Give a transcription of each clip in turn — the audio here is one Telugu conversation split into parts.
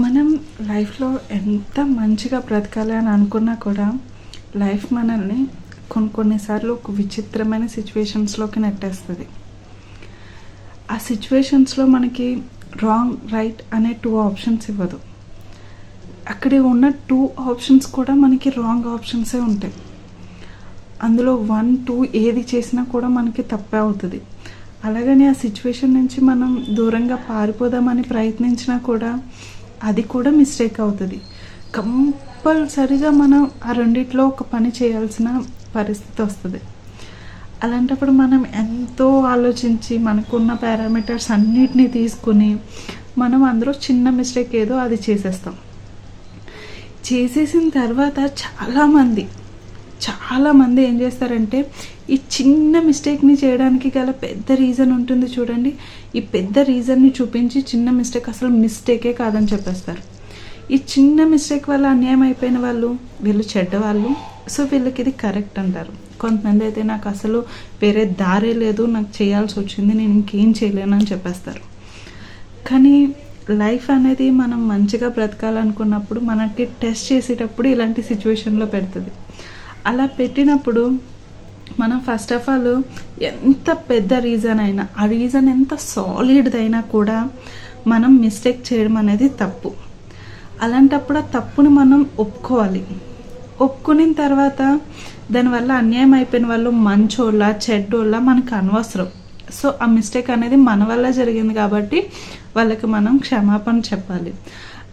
మనం లైఫ్లో ఎంత మంచిగా బ్రతకాలి అని అనుకున్నా కూడా లైఫ్ మనల్ని కొన్ని కొన్నిసార్లు ఒక విచిత్రమైన సిచ్యువేషన్స్లోకి నెట్టేస్తుంది. ఆ సిచ్యువేషన్స్లో మనకి రాంగ్ రైట్ అనే టూ ఆప్షన్స్ ఇవ్వదు. అక్కడ ఉన్న టూ ఆప్షన్స్ కూడా మనకి రాంగ్ ఆప్షన్సే ఉంటాయి. అందులో వన్ టూ ఏది చేసినా కూడా మనకి తప్పే అవుతుంది. అలాగని ఆ సిచ్యువేషన్ నుంచి మనం దూరంగా పారిపోదామని ప్రయత్నించినా కూడా అది కూడా మిస్టేక్ అవుతుంది. కంపల్సరిగా మనం ఆ రెండిట్లో ఒక పని చేయాల్సిన పరిస్థితి వస్తుంది. అలాంటప్పుడు మనం ఎంతో ఆలోచించి మనకున్న పారామీటర్స్ అన్నిటినీ తీసుకుని మనం అందరూ చిన్న మిస్టేక్ ఏదో అది చేసేస్తాం. చేసేసిన తర్వాత చాలామంది చాలామంది ఏం చేస్తారంటే ఈ చిన్న మిస్టేక్ని చేయడానికి గల పెద్ద రీజన్ ఉంటుంది చూడండి. ఈ పెద్ద రీజన్ని చూపించి చిన్న మిస్టేక్ అసలు మిస్టేకే కాదని చెప్పేస్తారు. ఈ చిన్న మిస్టేక్ వల్ల అన్యాయం అయిపోయిన వాళ్ళు వీళ్ళు చెడ్డవాళ్ళు సో వీళ్ళకి ఇది కరెక్ట్ అంటారు. కొంతమంది అయితే నాకు అసలు వేరే దారే లేదు నాకు చేయాల్సి వచ్చింది నేను ఇంకేం చేయలేను అని చెప్పేస్తారు. కానీ లైఫ్ అనేది మనం మంచిగా బ్రతకాలనుకున్నప్పుడు మనకి టెస్ట్ చేసేటప్పుడు ఇలాంటి సిచ్యువేషన్లో పెడుతుంది. అలా పెట్టినప్పుడు మనం ఫస్ట్ ఆఫ్ ఆల్ ఎంత పెద్ద రీజన్ అయినా ఆ రీజన్ ఎంత సాలిడ్దైనా అయినా కూడా మనం మిస్టేక్ చేయడం అనేది తప్పు. అలాంటప్పుడు ఆ తప్పుని మనం ఒప్పుకోవాలి. ఒప్పుకున్న తర్వాత దానివల్ల అన్యాయం అయిపోయిన వాళ్ళు మంచోళ్ళ చెడ్డోళ్ళ మనకు అనవసరం. సో ఆ మిస్టేక్ అనేది మన వల్ల జరిగింది కాబట్టి వాళ్ళకి మనం క్షమాపణ చెప్పాలి.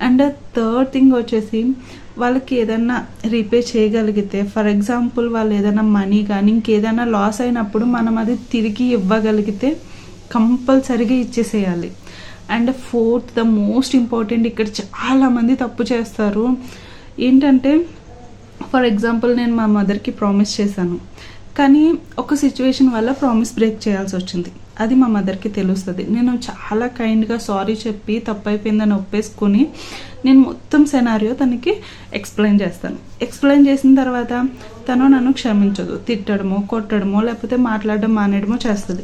అండ్ థర్డ్ థింగ్ వచ్చేసి వాళ్ళకి ఏదైనా రీపే చేయగలిగితే ఫర్ ఎగ్జాంపుల్ వాళ్ళు ఏదైనా మనీ కానీ ఇంకేదైనా లాస్ అయినప్పుడు మనం అది తిరిగి ఇవ్వగలిగితే కంపల్సరిగా ఇచ్చేసేయాలి. And fourth the most important ఇక్కడ చాలామంది తప్పు చేస్తారు. ఏంటంటే ఫర్ ఎగ్జాంపుల్ నేను మా మదర్కి ప్రామిస్ చేశాను. కానీ ఒక సిచ్యువేషన్ వల్ల ప్రామిస్ బ్రేక్ చేయాల్సి వచ్చింది. అది మా మదర్కి తెలుస్తుంది. నేను చాలా కైండ్గా సారీ చెప్పి తప్పైపోయిందని ఒప్పేసుకొని నేను మొత్తం సెనారియో తనకి ఎక్స్ప్లెయిన్ చేస్తాను. ఎక్స్ప్లెయిన్ చేసిన తర్వాత తను నన్ను క్షమించదు. తిట్టడమో కొట్టడమో లేకపోతే మాట్లాడడం మానేయడమో చేస్తుంది.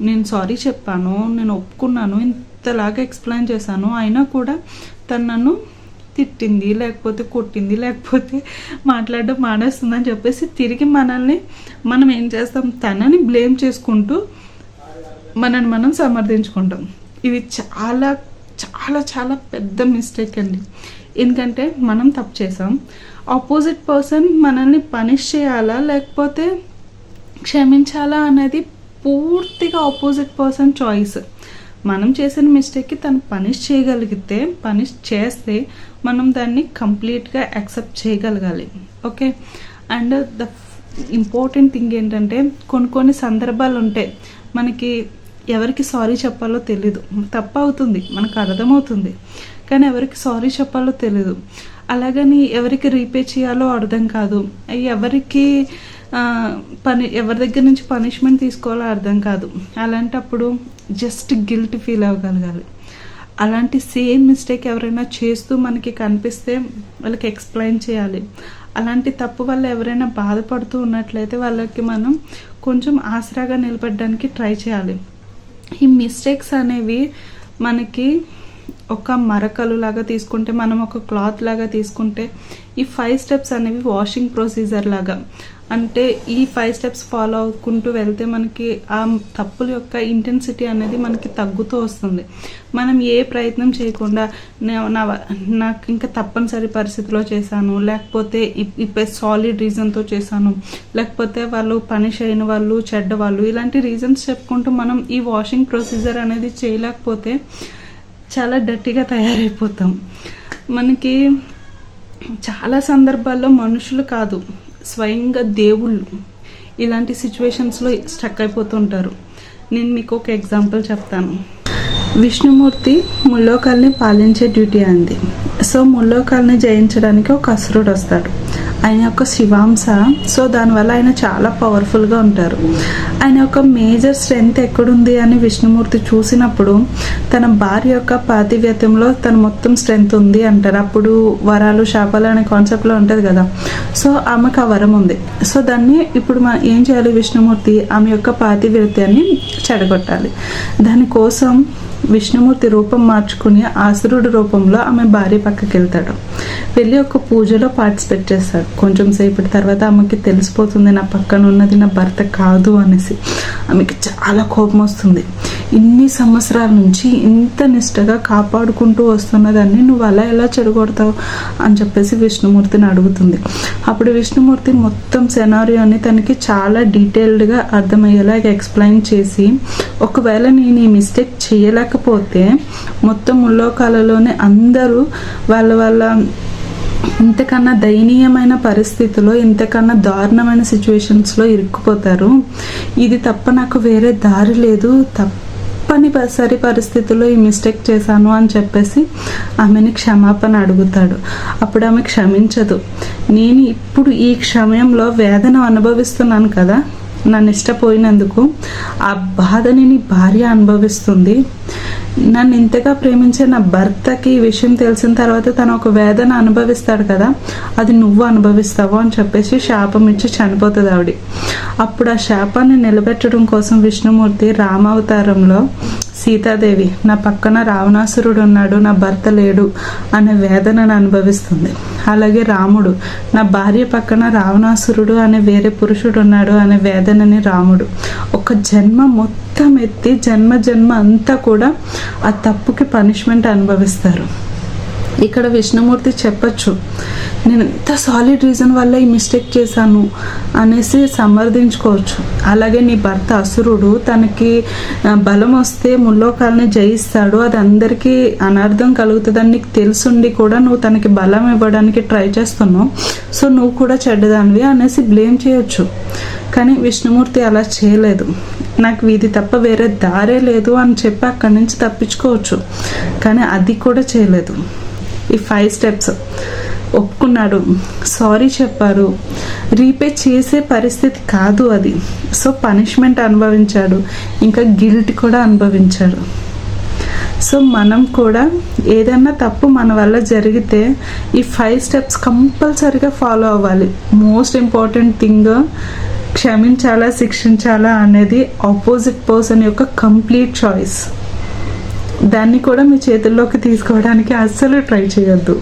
నేను సారీ చెప్పాను నేను ఒప్పుకున్నాను ఇంతలాగా ఎక్స్ప్లెయిన్ చేశాను. అయినా కూడా తను నన్ను తిట్టింది లేకపోతే కొట్టింది లేకపోతే మాట్లాడడం మానేస్తుందని చెప్పేసి తిరిగి మనల్ని మనం ఏం చేస్తాం తనని బ్లేమ్ చేసుకుంటూ మనని మనం సమర్థించుకుంటాం. ఇది చాలా చాలా చాలా పెద్ద మిస్టేక్ అండి. ఎందుకంటే మనం తప్పు చేసాం. ఆపోజిట్ పర్సన్ మనల్ని పనిష్ చేయాలా లేకపోతే క్షమించాలా అనేది పూర్తిగా ఆపోజిట్ పర్సన్ చాయిస్ మనం చేసిన మిస్టేక్కి తను పనిష్ చేయగలిగితే పనిష్ చేస్తే మనం దాన్ని కంప్లీట్గా యాక్సెప్ట్ చేయగలగాలి. Okay? And the important thing ఏంటంటే కొన్ని కొన్ని సందర్భాలు ఉంటాయి మనకి ఎవరికి సారీ చెప్పాలో తెలీదు. తప్ప అవుతుంది మనకు అర్థమవుతుంది. కానీ ఎవరికి సారీ చెప్పాలో తెలీదు. అలాగని ఎవరికి రీపే చేయాలో అర్థం కాదు. ఎవరికి పని ఎవరి దగ్గర నుంచి పనిష్మెంట్ తీసుకోవాలో అర్థం కాదు. అలాంటప్పుడు జస్ట్ గిల్ట్ ఫీల్ అవ్వగలగాలి. అలాంటి సేమ్ మిస్టేక్ ఎవరైనా చేస్తూ మనకి కనిపిస్తే వాళ్ళకి ఎక్స్ప్లెయిన్ చేయాలి. అలాంటి తప్పు వల్ల ఎవరైనా బాధపడుతూ ఉన్నట్లయితే వాళ్ళకి మనం కొంచెం ఆసరాగా నిలబడడానికి ట్రై చేయాలి. ఈ మిస్టేక్స్ అనేవి మనకి ఒక మరకలు లాగా తీసుకుంటే మనం ఒక క్లాత్ లాగా తీసుకుంటే ఈ ఫైవ్ స్టెప్స్ అనేవి వాషింగ్ ప్రొసీజర్ లాగా. అంటే ఈ ఫైవ్ స్టెప్స్ ఫాలో అవుకుంటూ వెళ్తే మనకి ఆ తప్పుల యొక్క ఇంటెన్సిటీ అనేది మనకి తగ్గుతూ వస్తుంది. మనం ఏ ప్రయత్నం చేయకుండా నా నాకు ఇంకా తప్పనిసరి పరిస్థితిలో చేశాను లేకపోతే ఇప్పుడు సాలిడ్ రీజన్తో చేశాను లేకపోతే వాళ్ళు పనిష్ అయిన వాళ్ళు చెడ్డ వాళ్ళు ఇలాంటి రీజన్స్ చెప్పుకుంటూ మనం ఈ వాషింగ్ ప్రొసీజర్ అనేది చేయలేకపోతే చాలా డర్టీగా తయారైపోతాం. మనకి చాలా సందర్భాల్లో మనుషులు కాదు స్వయంగా దేవుళ్ళు ఇలాంటి సిచ్యువేషన్స్లో స్టక్ అయిపోతుంటారు. నేను మీకు ఒక ఎగ్జాంపుల్ చెప్తాను. విష్ణుమూర్తి ముల్లోకాల్ని పాలించే డ్యూటీ అంది. సో ముల్లోకాల్ని జయించడానికి ఒక అసురుడు వస్తాడు. ఆయన యొక్క శివాంశ. సో దానివల్ల ఆయన చాలా పవర్ఫుల్గా ఉంటారు. ఆయన యొక్క మేజర్ స్ట్రెంగ్త్ ఎక్కడుంది అని విష్ణుమూర్తి చూసినప్పుడు తన భార్య యొక్క పాతివ్యత్యంలో తన మొత్తం స్ట్రెంగ్త్ ఉంది అంటారు. అప్పుడు వరాలు శాపాలు అనే కాన్సెప్ట్లో ఉంటుంది కదా. సో ఆమెకు ఆ వరం ఉంది. సో దాన్ని ఇప్పుడు మనం ఏం చేయాలి విష్ణుమూర్తి? ఆమె యొక్క పాతివ్యత్యాన్ని చెడగొట్టాలి. దానికోసం విష్ణుమూర్తి రూపం మార్చుకుని ఆసురుడు రూపంలో ఆమె భార్య పక్కకి వెళ్తాడు వెళ్ళి ఒక పూజలో పార్టిసిపేట్ చేస్తాడు కొంచెం సేపటి తర్వాత ఆమెకి తెలిసిపోతుంది నా పక్కన ఉన్నది నా భర్త కాదు అనేసి. ఆమెకి చాలా కోపం వస్తుంది. ఇన్ని సంవత్సరాల నుంచి ఇంత నిష్టగా కాపాడుకుంటూ వస్తున్నదాన్ని నువ్వు అలా ఎలా చెడగొడతావు అని చెప్పేసి విష్ణుమూర్తిని అడుగుతుంది. అప్పుడు విష్ణుమూర్తి మొత్తం సెనారియోని తనకి చాలా డీటెయిల్డ్గా అర్థమయ్యేలాగా ఎక్స్ప్లెయిన్ చేసి ఒకవేళ నేను ఈ మిస్టేక్ చేయలేకపోతే మొత్తం ముల్లోకాలలోనే అందరూ వాళ్ళ వాళ్ళ ఇంతకన్నా దయనీయమైన పరిస్థితిలో ఇంతకన్నా దారుణమైన సిచ్యువేషన్స్లో ఇరుక్కుపోతారు. ఇది తప్ప నాకు వేరే దారి లేదు. తప్పనిసరి పరిస్థితుల్లో ఈ మిస్టేక్ చేశాను అని చెప్పేసి ఆమెని క్షమాపణ అడుగుతాడు. అప్పుడు ఆమె క్షమించదు. నేను ఇప్పుడు ఈ క్షమయంలో వేదన అనుభవిస్తున్నాను కదా. నన్ను ఇష్టపోయినందుకు ఆ బాధని నీ భార్య అనుభవిస్తుంది. నన్ను ఇంతగా ప్రేమించే నా భర్తకి ఈ విషయం తెలిసిన తర్వాత తను ఒక వేదన అనుభవిస్తాడు కదా అది నువ్వు అనుభవిస్తావు అని చెప్పేసి శాపం ఇచ్చి చనిపోతుంది ఆవిడ. అప్పుడు ఆ శాపాన్ని నిలబెట్టడం కోసం విష్ణుమూర్తి రామావతారంలో సీతాదేవి నా పక్కన రావణాసురుడు ఉన్నాడు నా భర్త లేడు అనే వేదనను అనుభవిస్తుంది. అలాగే రాముడు నా భార్య పక్కన రావణాసురుడు అనే వేరే పురుషుడు ఉన్నాడు అనే వేదనని రాముడు. ఒక జన్మ మొత్తం ఎత్తి జన్మ జన్మ అంతా కూడా ఆ తప్పుకి పనిష్మెంట్ అనుభవిస్తారు. ఇక్కడ విష్ణుమూర్తి చెప్పచ్చు నేను ఎంత సాలిడ్ రీజన్ వల్ల ఈ మిస్టేక్ చేశాను అనేసి సమర్థించుకోవచ్చు అలాగే నీ భర్త అసురుడు తనకి బలం వస్తే ముల్లోకాలని జయిస్తాడు అది అందరికీ అనర్థం కలుగుతుందని నీకు తెలుసుండి కూడా నువ్వు తనకి బలం ఇవ్వడానికి ట్రై చేస్తున్నావు. సో నువ్వు కూడా చెడ్డదానివి అనేసి బ్లేమ్ చేయొచ్చు. కానీ విష్ణుమూర్తి అలా చేయలేదు. నాకు ఇది తప్ప వేరే దారే లేదు అని చెప్పి అక్కడి నుంచి తప్పించుకోవచ్చు. కానీ అది కూడా చేయలేదు. ఈ ఫైవ్ స్టెప్స్ ఒప్పుకున్నాడు. సారీ చెప్పారు. రీపే చేసే పరిస్థితి కాదు అది. సో పనిష్మెంట్ అనుభవించాడు. ఇంకా గిల్ట్ కూడా అనుభవించాడు. సో మనం కూడా ఏదైనా తప్పు మన వల్ల జరిగితే ఈ ఫైవ్ స్టెప్స్ కంపల్సరీగా ఫాలో అవ్వాలి. మోస్ట్ ఇంపార్టెంట్ థింగ్ క్షమించాలా శిక్షించాలా అనేది ఆపోజిట్ పర్సన్ యొక్క కంప్లీట్ చాయిస్ దాన్ని కూడా మీ చేతుల్లోకి తీసుకోవడానికి అస్సలు ట్రై చేయొద్దు.